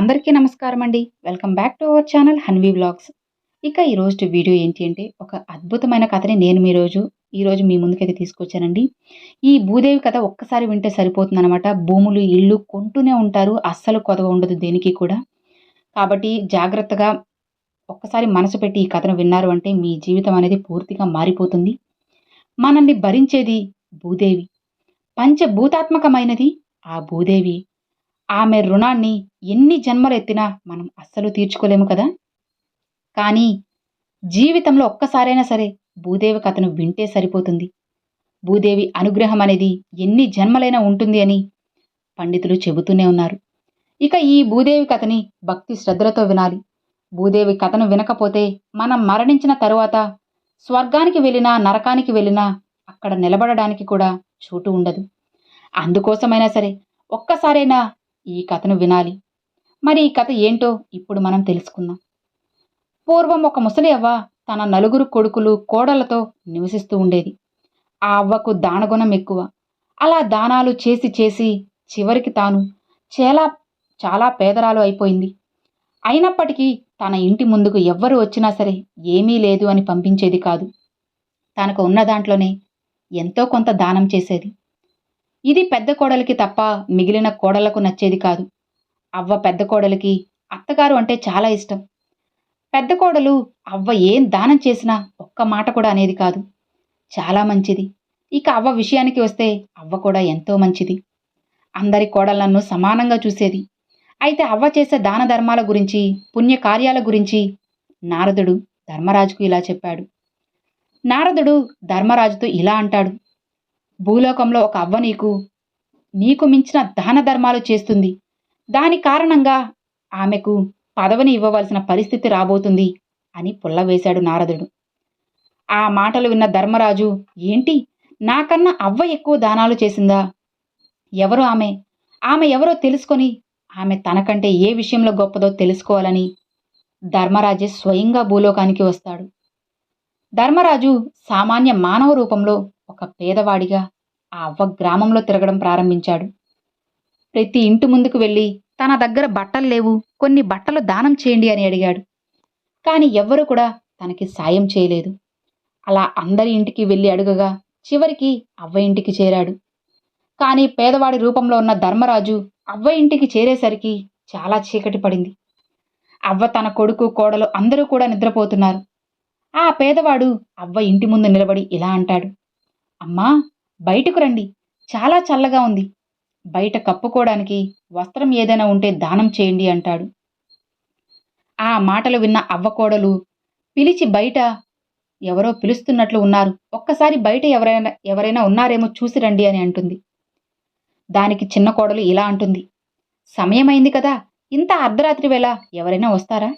అందరికీ నమస్కారం అండి. Welcome back to our channel Hanvi blogs. ఇక ఈరోజు వీడియో ఏంటి అంటే ఒక అద్భుతమైన కథని నేను మీ రోజు ఈరోజు మీ ముందుకైతే తీసుకొచ్చానండి. ఈ భూదేవి కథ ఒక్కసారి వింటే సరిపోతుందన్నమాట. భూములు ఇల్లు కొంటూనే ఉంటారు. అస్సలు కొదవ ఉండదు దేనికి కూడా. కాబట్టి జాగ్రత్తగా ఒక్కసారి మనసు పెట్టి ఈ కథను విన్నారు అంటే మీ జీవితం అనేది పూర్తిగా మారిపోతుంది. మనల్ని భరించేది భూదేవి. పంచభూతాత్మకమైనది ఆ భూదేవి. ఆమె రుణాన్ని ఎన్ని జన్మలెత్తినా మనం అస్సలు తీర్చుకోలేము కదా? కానీ జీవితంలో ఒక్కసారైనా సరే భూదేవి కథను వింటే సరిపోతుంది. భూదేవి అనుగ్రహం అనేది ఎన్ని జన్మలైనా ఉంటుంది అని పండితులు చెబుతూనే ఉన్నారు. ఇక ఈ భూదేవి కథని భక్తి శ్రద్ధలతో వినాలి. భూదేవి కథను వినకపోతే మనం మరణించిన తరువాత స్వర్గానికి వెళ్ళినా నరకానికి వెళ్ళినా అక్కడ నిలబడడానికి కూడా చోటు ఉండదు. అందుకోసమైనా సరే ఒక్కసారైనా ఈ కథను వినాలి. మరి ఈ కథ ఏంటో ఇప్పుడు మనం తెలుసుకుందాం. పూర్వం ఒక ముసలి అవ్వ తన నలుగురు కొడుకులు కోడలతో నివసిస్తూ ఉండేది. ఆ అవ్వకు దానగుణం ఎక్కువ. అలా దానాలు చేసి చేసి చివరికి తాను చాలా చాలా పేదరాలు అయిపోయింది. అయినప్పటికీ తన ఇంటి ముందుకు ఎవ్వరు వచ్చినా సరే ఏమీ లేదు అని పంపించేది కాదు. తనకు ఉన్న దాంట్లోనే ఎంతో కొంత దానం చేసేది. ఇది పెద్ద కోడలికి తప్ప మిగిలిన కోడలకు నచ్చేది కాదు. అవ్వ పెద్ద కోడలికి అత్తగారు అంటే చాలా ఇష్టం. పెద్ద కోడలు అవ్వ ఏం దానం చేసినా ఒక్క మాట కూడా అనేది కాదు. చాలా మంచిది. ఇక అవ్వ విషయానికి వస్తే అవ్వ కూడా ఎంతో మంచిది. అందరి కోడళ్ళను సమానంగా చూసేది. అయితే అవ్వ చేసే దాన ధర్మాల గురించి పుణ్యకార్యాల గురించి నారదుడు ధర్మరాజుకు ఇలా చెప్పాడు. నారదుడు ధర్మరాజుతో ఇలా అంటాడు. భూలోకంలో ఒక అవ్వ నీకు నీకు మించిన దాన ధర్మాలు చేస్తుంది. దాని కారణంగా ఆమెకు పదవిని ఇవ్వవలసిన పరిస్థితి రాబోతుంది అని పుల్లవేశాడు నారదుడు. ఆ మాటలు విన్న ధర్మరాజు ఏంటి? నాకన్నా అవ్వ ఎక్కువ దానాలు చేసిందా? ఎవరు ఆమె? ఆమె ఎవరో తెలుసుకొని ఆమె తనకంటే ఏ విషయంలో గొప్పదో తెలుసుకోవాలని. ధర్మరాజే స్వయంగా భూలోకానికి వస్తాడు. ధర్మరాజు సామాన్య మానవ రూపంలో ఒక పేదవాడిగా ఆ అవ్వ గ్రామంలో తిరగడం ప్రారంభించాడు. ప్రతి ఇంటి ముందుకు వెళ్ళి తన దగ్గర బట్టలు లేవు కొన్ని బట్టలు దానం చేయండి అని అడిగాడు. కానీ ఎవ్వరూ కూడా తనకి సాయం చేయలేదు. అలా అందరి ఇంటికి వెళ్ళి అడుగగా చివరికి అవ్వ ఇంటికి చేరాడు. కానీ పేదవాడి రూపంలో ఉన్న ధర్మరాజు అవ్వ ఇంటికి చేరేసరికి చాలా చీకటి పడింది. అవ్వ తన కొడుకు కోడలు అందరూ కూడా నిద్రపోతున్నారు. ఆ పేదవాడు అవ్వ ఇంటి ముందు నిలబడి ఇలా అంటాడు. అమ్మా బయటకు రండి. చాలా చల్లగా ఉంది. బయట కప్పుకోవడానికి వస్త్రం ఏదైనా ఉంటే దానం చేయండి అంటాడు. ఆ మాటలు విన్న అవ్వకోడలు పిలిచి బయట ఎవరో పిలుస్తున్నట్లు ఉన్నారు. ఒక్కసారి బయట ఎవరైనా ఎవరైనా ఉన్నారేమో చూసి రండి అని అంటుంది. దానికి చిన్న కోడలు ఇలా అంటుంది. సమయమైంది కదా. ఇంత అర్ధరాత్రి వేళ ఎవరైనా వస్తారా?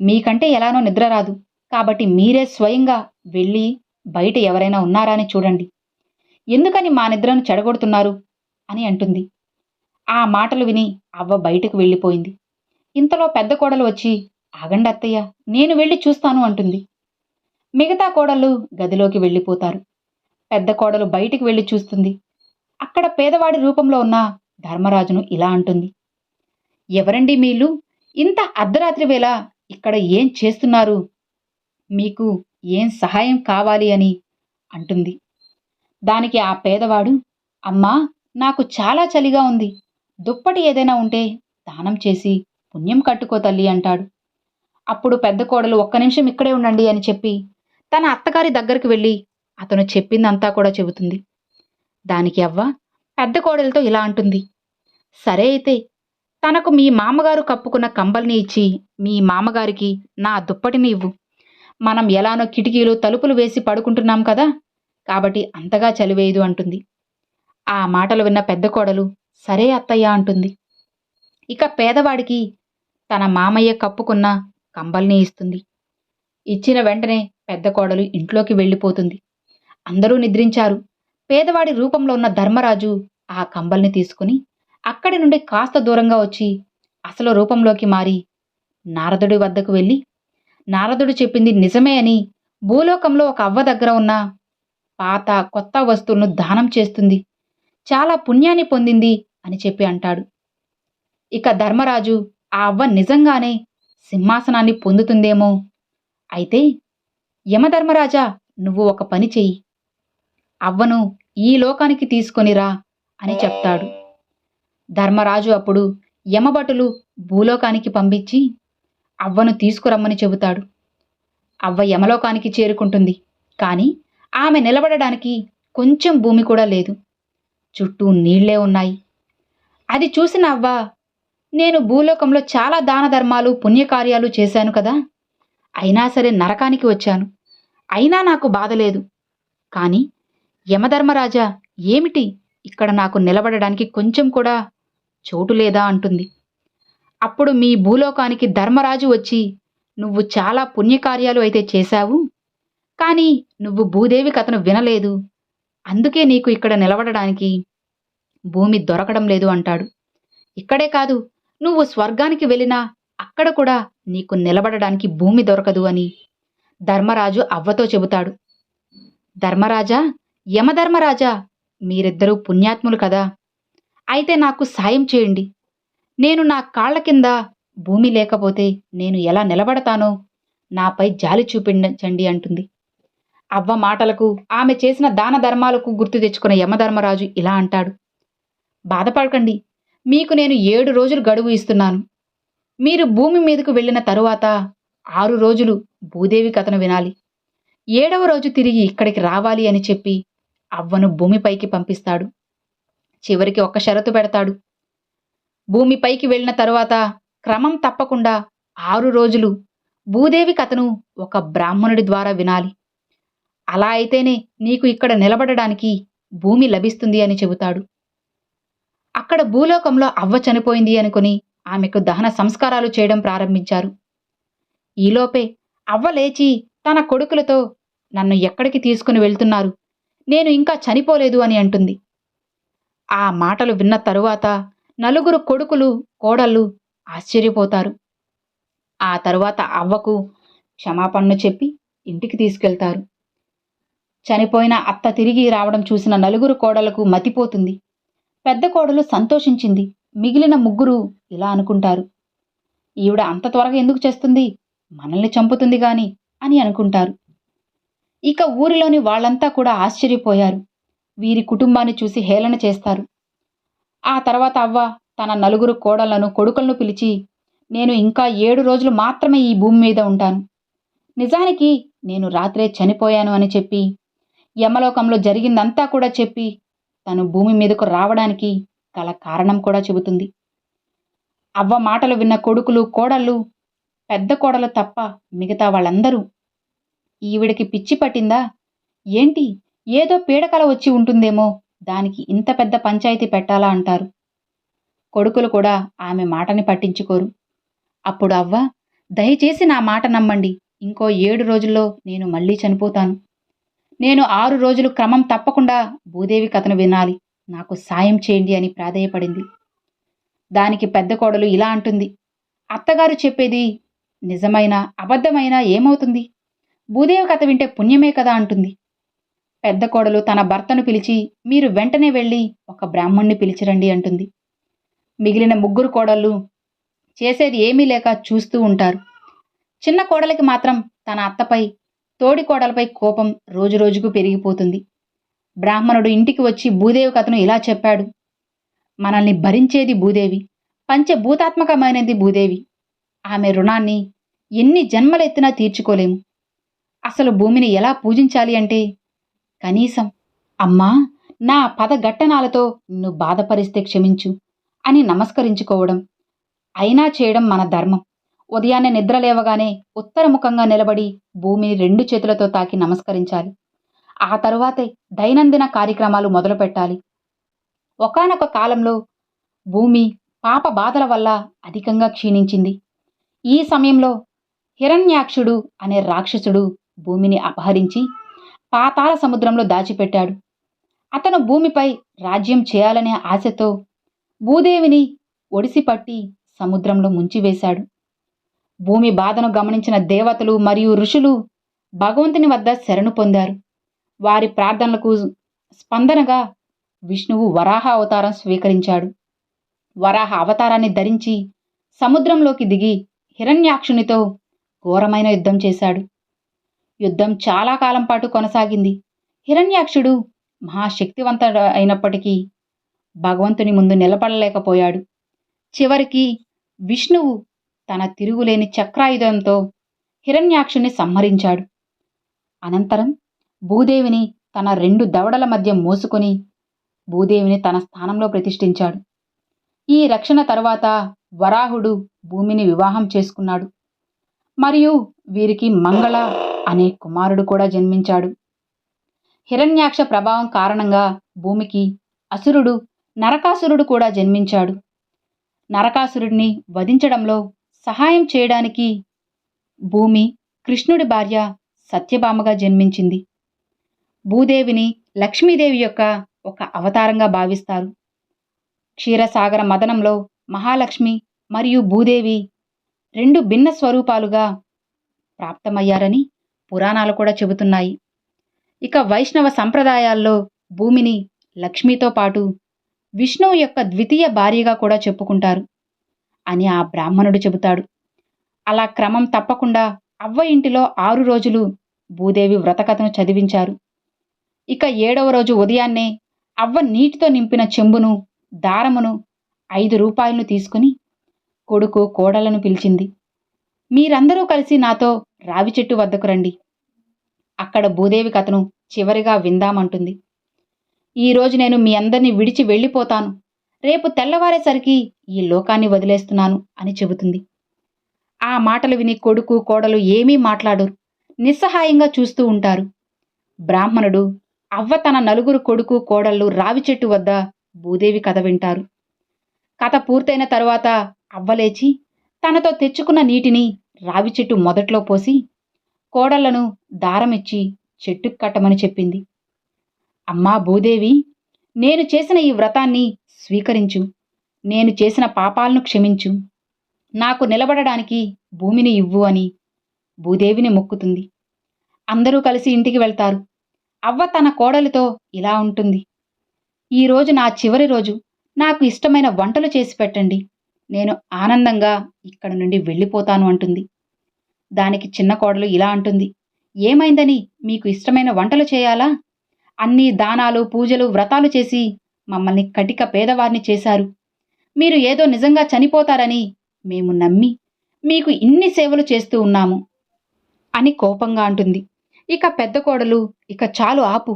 మీకంటే ఎలానో నిద్ర రాదు. కాబట్టి మీరే స్వయంగా వెళ్ళి బయట ఎవరైనా ఉన్నారా అని చూడండి. ఎందుకని మా నిద్రను చెడగొడుతున్నారు? అని అంటుంది. ఆ మాటలు విని అవ్వ బయటకు వెళ్ళిపోయింది. ఇంతలో పెద్ద కోడలు వచ్చి ఆగండి అత్తయ్య నేను వెళ్ళి చూస్తాను అంటుంది. మిగతా కోడళ్ళు గదిలోకి వెళ్ళిపోతారు. పెద్ద కోడలు బయటికి వెళ్ళి చూస్తుంది. అక్కడ పేదవాడి రూపంలో ఉన్న ధర్మరాజును ఇలా అంటుంది. ఎవరండి మీళ్ళు ఇంత అర్ధరాత్రి వేళ ఇక్కడ ఏం చేస్తున్నారు? మీకు ఏం సహాయం కావాలి అని అంటుంది. దానికి ఆ పేదవాడు అమ్మా నాకు చాలా చలిగా ఉంది. దుప్పటి ఏదైనా ఉంటే దానం చేసి పుణ్యం కట్టుకో తల్లి అంటాడు. అప్పుడు పెద్ద కోడలు ఒక్క నిమిషం ఇక్కడే ఉండండి అని చెప్పి తన అత్తగారి దగ్గరికి వెళ్ళి అతను చెప్పిందంతా కూడా చెబుతుంది. దానికి అవ్వ పెద్ద కోడలతో ఇలా అంటుంది. సరే అయితే తనకు మీ మామగారు కప్పుకున్న కంబల్ని ఇచ్చి మీ మామగారికి నా దుప్పటిని ఇవ్వు. మనం ఎలానో కిటికీలు తలుపులు వేసి పడుకుంటున్నాం కదా? కాబట్టి అంతగా చలివేయదు అంటుంది. ఆ మాటలు విన్న పెద్ద కోడలు సరే అత్తయ్య అంటుంది. ఇక పేదవాడికి తన మామయ్య కప్పుకున్న కంబల్ని ఇస్తుంది. ఇచ్చిన వెంటనే పెద్ద కోడలు ఇంట్లోకి వెళ్ళిపోతుంది. అందరూ నిద్రించారు. పేదవాడి రూపంలో ఉన్న ధర్మరాజు ఆ కంబల్ని తీసుకుని అక్కడి నుండి కాస్త దూరంగా వచ్చి అసలు రూపంలోకి మారి నారదుడి వద్దకు వెళ్ళి నారదుడు చెప్పింది నిజమే అని భూలోకంలో ఒక అవ్వ దగ్గర ఉన్న పాత కొత్త వస్తువులను దానం చేస్తుంది. చాలా పుణ్యాన్ని పొందింది అని చెప్పి అంటాడు. ఇక ధర్మరాజు ఆ అవ్వ నిజంగానే సింహాసనాన్ని పొందుతుందేమో? అయితే యమధర్మరాజా నువ్వు ఒక పని చెయ్యి. అవ్వను ఈ లోకానికి తీసుకొనిరా అని చెప్తాడు. ధర్మరాజు అప్పుడు యమభటులు భూలోకానికి పంపించి అవ్వను తీసుకురమ్మని చెబుతాడు. అవ్వ యమలోకానికి చేరుకుంటుంది. కానీ ఆమె నిలబడడానికి కొంచెం భూమి కూడా లేదు. చుట్టూ నీళ్ళే ఉన్నాయి. అది చూసిన అవ్వ నేను భూలోకంలో చాలా దాన ధర్మాలు పుణ్యకార్యాలు చేశాను కదా. అయినా సరే నరకానికి వచ్చాను. అయినా నాకు బాధ లేదు. కానీ యమధర్మరాజా ఏమిటి? ఇక్కడ నాకు నిలబడడానికి కొంచెం కూడా చోటు లేదా? అంటుంది. అప్పుడు మీ భూలోకానికి ధర్మరాజు వచ్చి నువ్వు చాలా పుణ్యకార్యాలు అయితే చేశావు కానీ నువ్వు భూదేవి కథను వినలేదు. అందుకే నీకు ఇక్కడ నిలబడడానికి భూమి దొరకడం లేదు అంటాడు. ఇక్కడే కాదు నువ్వు స్వర్గానికి వెళ్ళినా అక్కడ కూడా నీకు నిలబడడానికి భూమి దొరకదు అని ధర్మరాజు అవ్వతో చెబుతాడు. ధర్మరాజా యమధర్మరాజా మీరిద్దరూ పుణ్యాత్ములు కదా. అయితే నాకు సాయం చేయండి. నేను నా కాళ్ళ కింద భూమి లేకపోతే నేను ఎలా నిలబడతానో? నాపై జాలి చూపించండి అంటుంది. అవ్వ మాటలకు ఆమె చేసిన దాన ధర్మాలకు గుర్తు తెచ్చుకున్న యమధర్మరాజు ఇలా అంటాడు. బాధపడకండి. మీకు నేను ఏడు రోజులు గడువు ఇస్తున్నాను. మీరు భూమి మీదకు వెళ్ళిన తరువాత ఆరు రోజులు భూదేవి కథను వినాలి. ఏడవ రోజు తిరిగి ఇక్కడికి రావాలి అని చెప్పి అవ్వను భూమిపైకి పంపిస్తాడు. చివరికి ఒక్క షరతు పెడతాడు. భూమిపైకి వెళ్ళిన తరువాత క్రమం తప్పకుండా ఆరు రోజులు భూదేవి కథను ఒక బ్రాహ్మణుడి ద్వారా వినాలి. అలా అయితేనే నీకు ఇక్కడ నిలబడడానికి భూమి లభిస్తుంది అని చెబుతాడు. అక్కడ భూలోకంలో అవ్వ చనిపోయింది అనుకుని ఆమెకు దహన సంస్కారాలు చేయడం ప్రారంభించారు. ఈలోపే అవ్వ లేచి తన కొడుకులతో నన్ను ఎక్కడికి తీసుకుని వెళ్తున్నారు? నేను ఇంకా చనిపోలేదు అని అంటుంది. ఆ మాటలు విన్న తరువాత నలుగురు కొడుకులు కోడళ్ళు ఆశ్చర్యపోతారు. ఆ తరువాత అవ్వకు క్షమాపణను చెప్పి ఇంటికి తీసుకెళ్తారు. చనిపోయిన అత్త తిరిగి రావడం చూసిన నలుగురు కోడలకు మతిపోతుంది. పెద్ద కోడలు సంతోషించింది. మిగిలిన ముగ్గురు ఇలా అనుకుంటారు. ఈవిడ అంత త్వరగా ఎందుకు చేస్తుంది? మనల్ని చంపుతుంది గాని అని అనుకుంటారు. ఇక ఊరిలోని వాళ్ళంతా కూడా ఆశ్చర్యపోయారు. వీరి కుటుంబాన్ని చూసి హేళన చేస్తారు. ఆ తర్వాత అవ్వ తన నలుగురు కోడళ్ళను కొడుకులను పిలిచి నేను ఇంకా ఏడు రోజులు మాత్రమే ఈ భూమి మీద ఉంటాను. నిజానికి నేను రాత్రే చనిపోయాను అని చెప్పి యమలోకంలో జరిగిందంతా కూడా చెప్పి తను భూమి మీదకు రావడానికి గల కారణం కూడా చెబుతుంది. అవ్వ మాటలు విన్న కొడుకులు కోడళ్ళు పెద్ద కోడలు తప్ప మిగతా వాళ్ళందరూ ఈవిడికి పిచ్చి పట్టిందా? ఏంటి? ఏదో పీడకల వచ్చి ఉంటుందేమో? దానికి ఇంత పెద్ద పంచాయతీ పెట్టాలా అంటారు? కొడుకులు కూడా ఆమె మాటని పట్టించుకోరు. అప్పుడు అవ్వ దయచేసి నా మాట నమ్మండి. ఇంకో ఏడు రోజుల్లో నేను మళ్ళీ చనిపోతాను. నేను ఆరు రోజులు క్రమం తప్పకుండా భూదేవి కథను వినాలి. నాకు సాయం చేయండి అని ప్రాధేయపడింది. దానికి పెద్ద కోడలు ఇలా అంటుంది. అత్తగారు చెప్పేది నిజమైన అబద్ధమైన ఏమవుతుంది? భూదేవి కథ వింటే పుణ్యమే కదా అంటుంది. పెద్ద కోడలు తన భర్తను పిలిచి మీరు వెంటనే వెళ్ళి ఒక బ్రాహ్మణ్ణి పిలిచిరండి అంటుంది. మిగిలిన ముగ్గురు కోడళ్ళు చేసేది ఏమీ లేక చూస్తూ ఉంటారు. చిన్న కోడలికి మాత్రం తన అత్తపై తోడి కోడలపై కోపం రోజురోజుకు పెరిగిపోతుంది. బ్రాహ్మణుడు ఇంటికి వచ్చి భూదేవి కథను ఇలా చెప్పాడు. మనల్ని భరించేది భూదేవి పంచభూతాత్మకమైనది భూదేవి. ఆమె రుణాన్ని ఎన్ని జన్మలెత్తినా తీర్చుకోలేము. అసలు భూమిని ఎలా పూజించాలి అంటే కనీసం అమ్మా నా పదఘట్టనాలతో నిన్ను బాధపరిస్తే క్షమించు అని నమస్కరించుకోవడం. అయినా చేయడం మన ధర్మం. ఉదయాన్నే నిద్ర లేవగానే ఉత్తరముఖంగా నిలబడి భూమిని రెండు చేతులతో తాకి నమస్కరించాలి. ఆ తరువాతే దైనందిన కార్యక్రమాలు మొదలుపెట్టాలి. ఒకానొక కాలంలో భూమి పాప బాధల వల్ల అధికంగా క్షీణించింది. ఈ సమయంలో హిరణ్యాక్షుడు అనే రాక్షసుడు భూమిని అపహరించి పాతాల సముద్రంలో దాచిపెట్టాడు. అతను భూమిపై రాజ్యం చేయాలనే ఆశతో భూదేవిని ఒడిసిపట్టి సముద్రంలో ముంచివేశాడు. భూమి బాధను గమనించిన దేవతలు మరియు ఋషులు భగవంతుని వద్ద శరణు పొందారు. వారి ప్రార్థనలకు స్పందనగా విష్ణువు వరాహ అవతారం స్వీకరించాడు. వరాహ అవతారాన్ని ధరించి సముద్రంలోకి దిగి హిరణ్యాక్షునితో ఘోరమైన యుద్ధం చేశాడు. యుద్ధం చాలా కాలం పాటు కొనసాగింది. హిరణ్యాక్షుడు మహాశక్తివంతుడు అయినప్పటికీ భగవంతుని ముందు నిలబడలేకపోయాడు. చివరికి విష్ణువు తన తిరుగులేని చక్రాయుధంతో హిరణ్యాక్షుని సంహరించాడు. అనంతరం భూదేవిని తన రెండు దవడల మధ్య మోసుకొని భూదేవిని తన స్థానంలో ప్రతిష్ఠించాడు. ఈ రక్షణ తరువాత వరాహుడు భూమిని వివాహం చేసుకున్నాడు. మరియు వీరికి మంగళ అనే కుమారుడు కూడా జన్మించాడు. హిరణ్యాక్ష ప్రభావం కారణంగా భూమికి అసురుడు నరకాసురుడు కూడా జన్మించాడు. నరకాసురుడిని వధించడంలో సహాయం చేయడానికి భూమి కృష్ణుడి భార్య సత్యభామగా జన్మించింది. భూదేవిని లక్ష్మీదేవి యొక్క ఒక అవతారంగా భావిస్తారు. క్షీరసాగర మదనంలో మహాలక్ష్మి మరియు భూదేవి రెండు భిన్న స్వరూపాలుగా ప్రాప్తమయ్యారని పురాణాలు కూడా చెబుతున్నాయి. ఇక వైష్ణవ సంప్రదాయాల్లో భూమిని లక్ష్మితో పాటు విష్ణువు యొక్క ద్వితీయ భార్యగా కూడా చెప్పుకుంటారు అని ఆ బ్రాహ్మణుడు చెబుతాడు. అలా క్రమం తప్పకుండా అవ్వ ఇంటిలో ఆరు రోజులు భూదేవి వ్రతకథను చదివించారు. ఇక ఏడవ రోజు ఉదయాన్నే అవ్వ నీటితో నింపిన చెంబును దారమును ఐదు రూపాయలను తీసుకుని కొడుకు కోడలను పిలిచింది. మీరందరూ కలిసి నాతో రావి చెట్టు వద్దకు రండి. అక్కడ భూదేవి కథను చివరిగా విందామంటుంది. ఈరోజు నేను మీ అందరినీ విడిచి వెళ్ళిపోతాను. రేపు తెల్లవారేసరికి ఈ లోకాన్ని వదిలేస్తున్నాను అని చెబుతుంది. ఆ మాటలు విని కొడుకు కోడలు ఏమీ మాట్లాడరు. నిస్సహాయంగా చూస్తూ ఉంటారు. బ్రాహ్మణుడు అవ్వ తన నలుగురు కొడుకు కోడళ్ళు రావి చెట్టు వద్ద భూదేవి కథ వింటారు. కథ పూర్తయిన తరువాత అవ్వలేచి తనతో తెచ్చుకున్న నీటిని రావి చెట్టు మొదట్లో పోసి కోడళ్ళను దారమిచ్చి చెట్టుకు కట్టమని చెప్పింది. అమ్మా భూదేవి నేను చేసిన ఈ వ్రతాన్ని స్వీకరించు. నేను చేసిన పాపాలను క్షమించు. నాకు నిలబడడానికి భూమిని ఇవ్వు అని భూదేవిని మొక్కుతుంది. అందరూ కలిసి ఇంటికి వెళ్తారు. అవ్వ తన కోడలితో ఇలా ఉంటుంది. ఈరోజు నా చివరి రోజు. నాకు ఇష్టమైన వంటలు చేసి పెట్టండి. నేను ఆనందంగా ఇక్కడ నుండి వెళ్ళిపోతాను అంటుంది. దానికి చిన్న కోడలు ఇలా అంటుంది. ఏమైందని మీకు ఇష్టమైన వంటలు చేయాలా? అన్ని దానాలు పూజలు వ్రతాలు చేసి మమ్మల్ని కటిక పేదవారిని చేశారు. మీరు ఏదో నిజంగా చనిపోతారని మేము నమ్మి మీకు ఇన్ని సేవలు చేస్తూ ఉన్నాము అని కోపంగా అంటుంది. ఇక పెద్ద కోడలు ఇక చాలు ఆపు.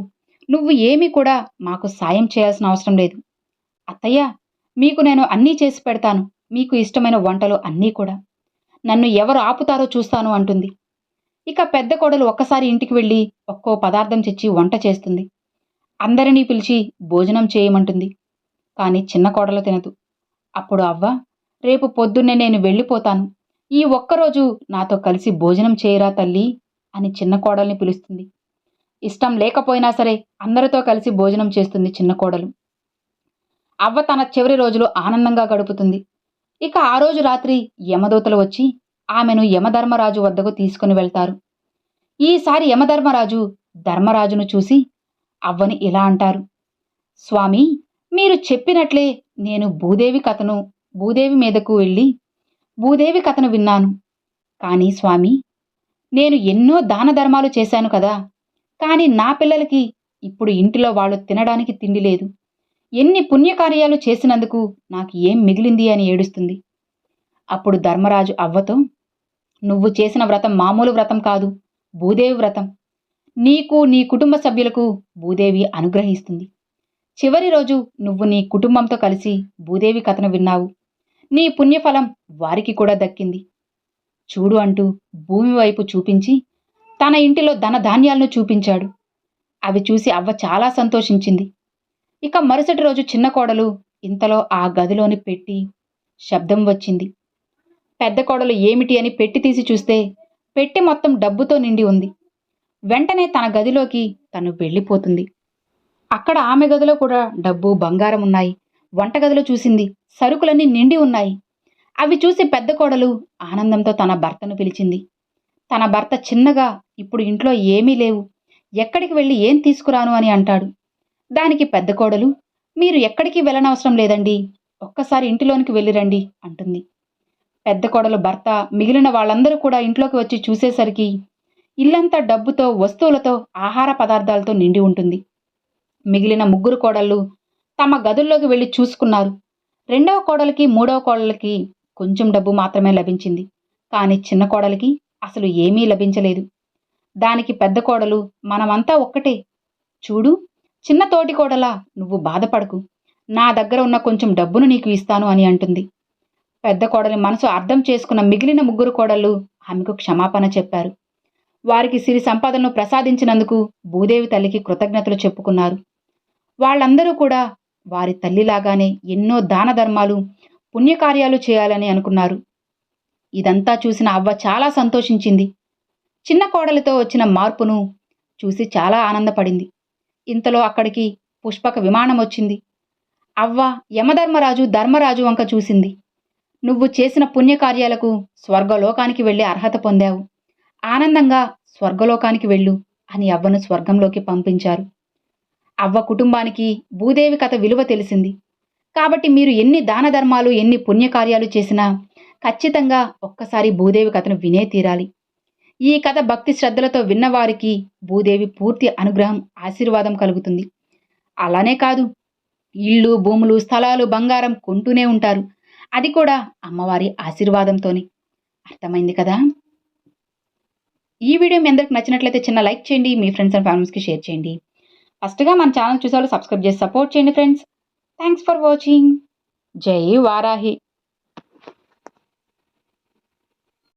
నువ్వు ఏమీ కూడా మాకు సాయం చేయాల్సిన అవసరం లేదు. అత్తయ్య మీకు నేను అన్నీ చేసి పెడతాను. మీకు ఇష్టమైన వంటలు అన్నీ కూడా. నన్ను ఎవరు ఆపుతారో చూస్తాను అంటుంది. ఇక పెద్ద కోడలు ఒక్కసారి ఇంటికి వెళ్ళి ఒక్కో పదార్థం తెచ్చి వంట చేస్తుంది. అందరినీ పిలిచి భోజనం చేయమంటుంది. కానీ చిన్న కోడలు తినదు. అప్పుడు అవ్వ రేపు పొద్దున్నే నేను వెళ్ళిపోతాను. ఈ ఒక్కరోజు నాతో కలిసి భోజనం చేయరా తల్లి? అని చిన్న కోడల్ని పిలుస్తుంది. ఇష్టం లేకపోయినా సరే అందరితో కలిసి భోజనం చేస్తుంది చిన్న కోడలు. అవ్వ తన చివరి రోజులు ఆనందంగా గడుపుతుంది. ఇక ఆ రోజు రాత్రి యమదూతలు వచ్చి ఆమెను యమధర్మరాజు వద్దకు తీసుకుని వెళ్తారు. ఈసారి యమధర్మరాజు ధర్మరాజును చూసి అవ్వని ఇలా అంటారు. స్వామి మీరు చెప్పినట్లే నేను భూదేవి కథను భూదేవి మీదకు వెళ్ళి భూదేవి కథను విన్నాను. కానీ స్వామి నేను ఎన్నో దాన ధర్మాలు చేశాను కదా కానీ నా పిల్లలకి ఇప్పుడు ఇంటిలో వాళ్ళు తినడానికి తిండి లేదు. ఎన్ని పుణ్యకార్యాలు చేసినందుకు నాకు ఏం మిగిలింది అని ఏడుస్తుంది. అప్పుడు ధర్మరాజు అవ్వతో నువ్వు చేసిన వ్రతం మామూలు వ్రతం కాదు భూదేవి వ్రతం. నీకు నీ కుటుంబ సభ్యులకు భూదేవి అనుగ్రహిస్తుంది. చివరి రోజు నువ్వు నీ కుటుంబంతో కలిసి భూదేవి కథను విన్నావు. నీ పుణ్యఫలం వారికి కూడా దక్కింది. చూడు అంటూ భూమి వైపు చూపించి తన ఇంటిలో ధనధాన్యాలను చూపించాడు. అవి చూసి అవ్వ చాలా సంతోషించింది. ఇక మరుసటి రోజు చిన్న కోడలు ఇంతలో ఆ గదిలోని పెట్టి శబ్దం వచ్చింది. పెద్ద కోడలు ఏమిటి అని పెట్టి తీసి చూస్తే పెట్టి మొత్తం డబ్బుతో నిండి ఉంది. వెంటనే తన గదిలోకి తను వెళ్ళిపోతుంది. అక్కడ ఆమె గదిలో కూడా డబ్బు బంగారం ఉన్నాయి. వంటగదిలో చూసింది సరుకులన్నీ నిండి ఉన్నాయి. అవి చూసి పెద్ద కోడలు ఆనందంతో తన భర్తను పిలిచింది. తన భర్త చిన్నగా ఇప్పుడు ఇంట్లో ఏమీ లేవు. ఎక్కడికి వెళ్ళి ఏం తీసుకురాను అని అంటాడు. దానికి పెద్ద కోడలు. మీరు ఎక్కడికి వెళ్ళనవసరం లేదండి. ఒక్కసారి ఇంటిలోనికి వెళ్ళిరండి అంటుంది. పెద్ద కోడలు భర్త మిగిలిన వాళ్ళందరూ కూడా ఇంట్లోకి వచ్చి చూసేసరికి ఇల్లంతా డబ్బుతో వస్తువులతో ఆహార పదార్థాలతో నిండి ఉంటుంది. మిగిలిన ముగ్గురు కోడళ్ళు తమ గదుల్లోకి వెళ్ళి చూసుకున్నారు. రెండవ కోడలికి మూడవ కోడలికి కొంచెం డబ్బు మాత్రమే లభించింది. కానీ చిన్న కోడలికి అసలు ఏమీ లభించలేదు. దానికి పెద్ద కోడలు మనమంతా ఒక్కటే. చూడు చిన్న తోటి కోడలా నువ్వు బాధపడకు. నా దగ్గర ఉన్న కొంచెం డబ్బును నీకు ఇస్తాను అని అంటుంది. పెద్ద కోడలి మనసు అర్థం చేసుకున్న మిగిలిన ముగ్గురు కోడళ్ళు ఆమెకు క్షమాపణ చెప్పారు. వారికి సిరి సంపాదనను ప్రసాదించినందుకు భూదేవి తల్లికి కృతజ్ఞతలు చెప్పుకున్నారు. వాళ్ళందరూ కూడా వారి తల్లిలాగానే ఎన్నో దాన ధర్మాలు పుణ్యకార్యాలు చేయాలని అనుకున్నారు. ఇదంతా చూసిన అవ్వ చాలా సంతోషించింది. చిన్న కోడలితో వచ్చిన మార్పును చూసి చాలా ఆనందపడింది. ఇంతలో అక్కడికి పుష్పక విమానం వచ్చింది. అవ్వ యమధర్మరాజు ధర్మరాజు వంక చూసింది. నువ్వు చేసిన పుణ్యకార్యాలకు స్వర్గలోకానికి వెళ్ళే అర్హత పొందావు. ఆనందంగా స్వర్గలోకానికి వెళ్ళు అని అవ్వను స్వర్గంలోకి పంపించారు. అవ్వ కుటుంబానికి భూదేవి కథ విలువ తెలిసింది. కాబట్టి మీరు ఎన్ని దాన ధర్మాలు ఎన్ని పుణ్యకార్యాలు చేసినా ఖచ్చితంగా ఒక్కసారి భూదేవి కథను వినే తీరాలి. ఈ కథ భక్తి శ్రద్ధలతో విన్నవారికి భూదేవి పూర్తి అనుగ్రహం ఆశీర్వాదం కలుగుతుంది. అలానే కాదు ఇళ్ళు భూములు స్థలాలు బంగారం కొంటూనే ఉంటారు. అది కూడా అమ్మవారి ఆశీర్వాదంతోనే. అర్థమైంది కదా? ఈ వీడియో మీ అందరికి నచ్చినట్లయితే చిన్న లైక్ చేయండి మీ ఫ్రెండ్స్ అండ్ ఫ్యామిలీస్కి షేర్ చేయండి. ఫస్ట్గా మన ఛానల్ చూసేవాళ్ళు సబ్స్క్రైబ్ చేసి సపోర్ట్ చేయండి ఫ్రెండ్స్. Thanks for watching. జై వారాహి.